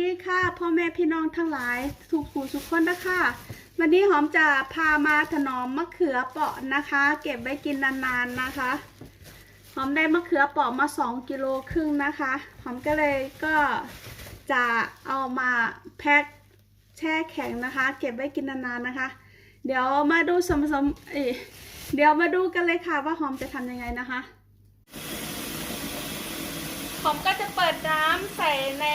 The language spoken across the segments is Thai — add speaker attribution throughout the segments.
Speaker 1: ดีค่ะพ่อแม่พี่น้องทั้งหลายทุกผู้ทุกคนนะคะวันนี้หอมจะพามาถนอมมะเขือเปราะนะคะ เก็บไว้กินนานๆนะคะ หอมได้มะเขือเปราะมา 2กิโลครึ่งนะคะ หอมก็เลยก็จะเอามาแพ็คแช่แข็งนะคะ เก็บไว้กินนานๆนะคะ เดี๋ยวมาดูสมสมเอยเดี๋ยวมาดูกันเลยค่ะว่าหอมจะทำยังไงนะคะผมก็จะเปิดน้ำใส่ใน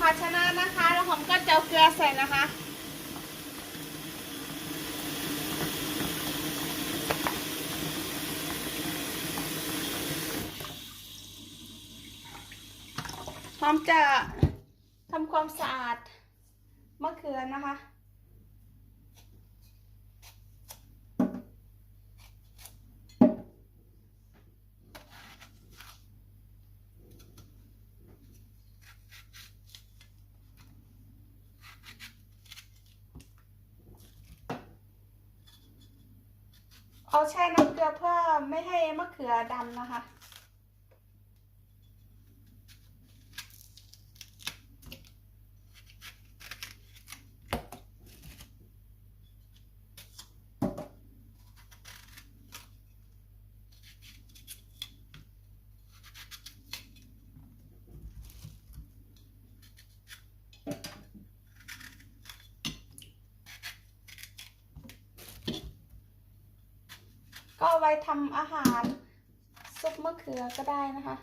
Speaker 1: ภาชนะนะคะ แล้วผมก็จะเอาเกลือใส่นะคะพร้อมจะทำความสะอาดมะเขือนะคะ เอาแช่น้ำเกลือเพื่อไม่ให้มะเขือดำนะคะ ก็เอาไว้ทำอาหารซุปมะเขือก็ได้นะคะ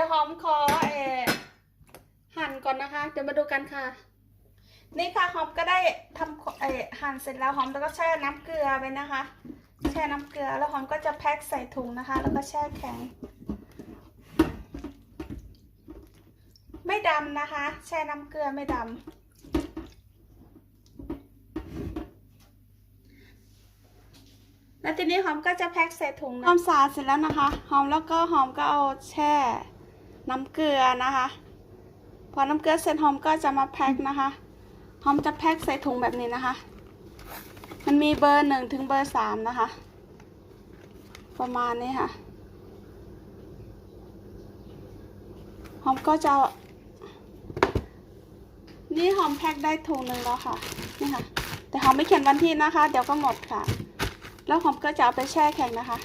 Speaker 1: ดี๋ยวหอมขอเอหั่นก่อนนะคะ เดี๋ยวมาดูกันค่ะ นี่ค่ะหอมก็ได้ทำเอหั่นเสร็จแล้วหอมแล้วก็แช่น้ำเกลือไปนะคะ แช่น้ำเกลือแล้วหอมก็จะแพ็คใส่ถุงนะคะ แล้วก็แช่แข็ง ไม่ดำนะคะ แช่น้ำเกลือไม่ดำแล้วทีนี้หอมก็จะแพ็คใส่ถุงหอมสาเสร็จแล้วนะคะ หอมแล้วก็หอมก็เอาแช่ น้ำเกลือนะคะ พอน้ำเกลือเสร็จหอมก็จะมาแพ็คนะคะหอมจะแพ็คใส่ถุงแบบนี้นะคะ มันมีเบอร์หนึ่งถึงเบอร์สามนะคะ ประมาณนี้ค่ะหอมก็จะนี่หอมแพ็คได้ถุงหนึ่งแล้วค่ะนี่ค่ะ แต่หอมไม่เขียนวันที่นะคะ เดี๋ยวก็หมดค่ะ แล้วหอมก็จะเอาไปแช่แข็งนะคะ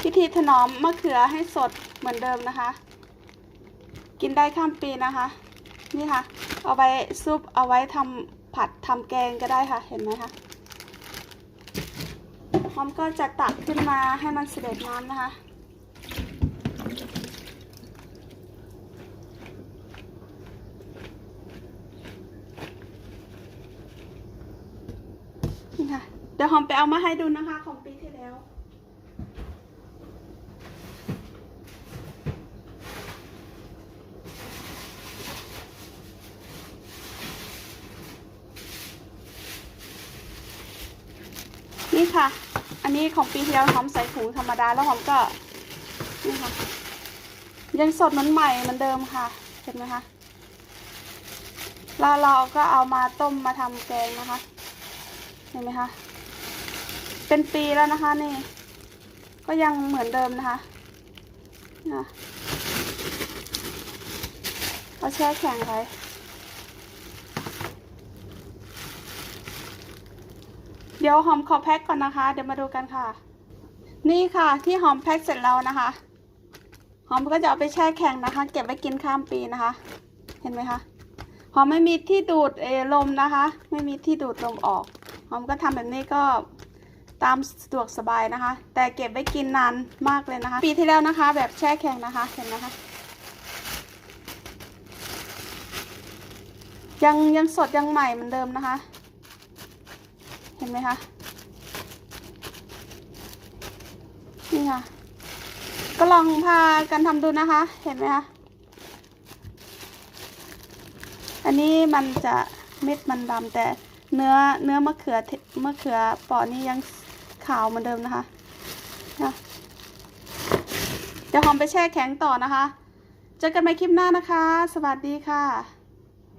Speaker 1: พิธีถนอมมะเขือให้สด เหมือนเดิมนะคะ กินได้ข้ามปีนะคะ นี่ค่ะ เอาไว้ซุปเอาไว้ทำผัดทำแกงก็ได้ค่ะ เห็นไหมคะหอมก็จะตักขึ้นมาให้มันเสด็จน้ำนะคะนี่ค่ะ เดี๋ยวหอมไปเอามาให้ดูนะคะ ของปีที่แล้ว นี่ค่ะ อันนี้ของปีที่แล้วหอมใส่ถุงธรรมดาแล้วหอมก็นี่ค่ะ ยังสดเหมือนใหม่เหมือนเดิมค่ะ เห็นไหมคะแล้วเราก็เอามาต้มมาทำแกงนะคะ เห็นไหมคะ เป็นปีแล้วนะคะนี่ ก็ยังเหมือนเดิมนะคะนะเอาแช่แข็งไว้ ดี๋ยวหอมขอแพ็คก่อนนะคะ เดี๋ยวมาดูกันค่ะ นี่ค่ะที่หอมแพ็คเสร็จแล้วนะคะ หอมก็จะเอาไปแช่แข็งนะคะ เก็บไว้กินข้ามปีนะคะ เห็นไหมคะหอมไม่มีที่ดูดเอลมนะคะ ไม่มีที่ดูดลมออก หอมก็ทำแบบนี้ก็ตามสะดวกสบายนะคะ แต่เก็บไว้กินนานมากเลยนะคะ ปีที่แล้วนะคะ แบบแช่แข็งนะคะเห็นไหมคะ ยังยังสดยังใหม่เหมือนเดิมนะคะ ห็นไหมคะนี่ค่ะ ก็ลองพากันทำดูนะคะ เห็นไหมคะอันนี้มันจะเม็ดมันดำแต่เนื้อเนื้อมะเขือเทมะเขือปาะนี่ยังขาวเหมือนเดิมนะคะนะเดี๋ยวหอมไปแช่แข็งต่อนะคะ เจอกันใหม่คลิปหน้านะคะ สวัสดีค่ะ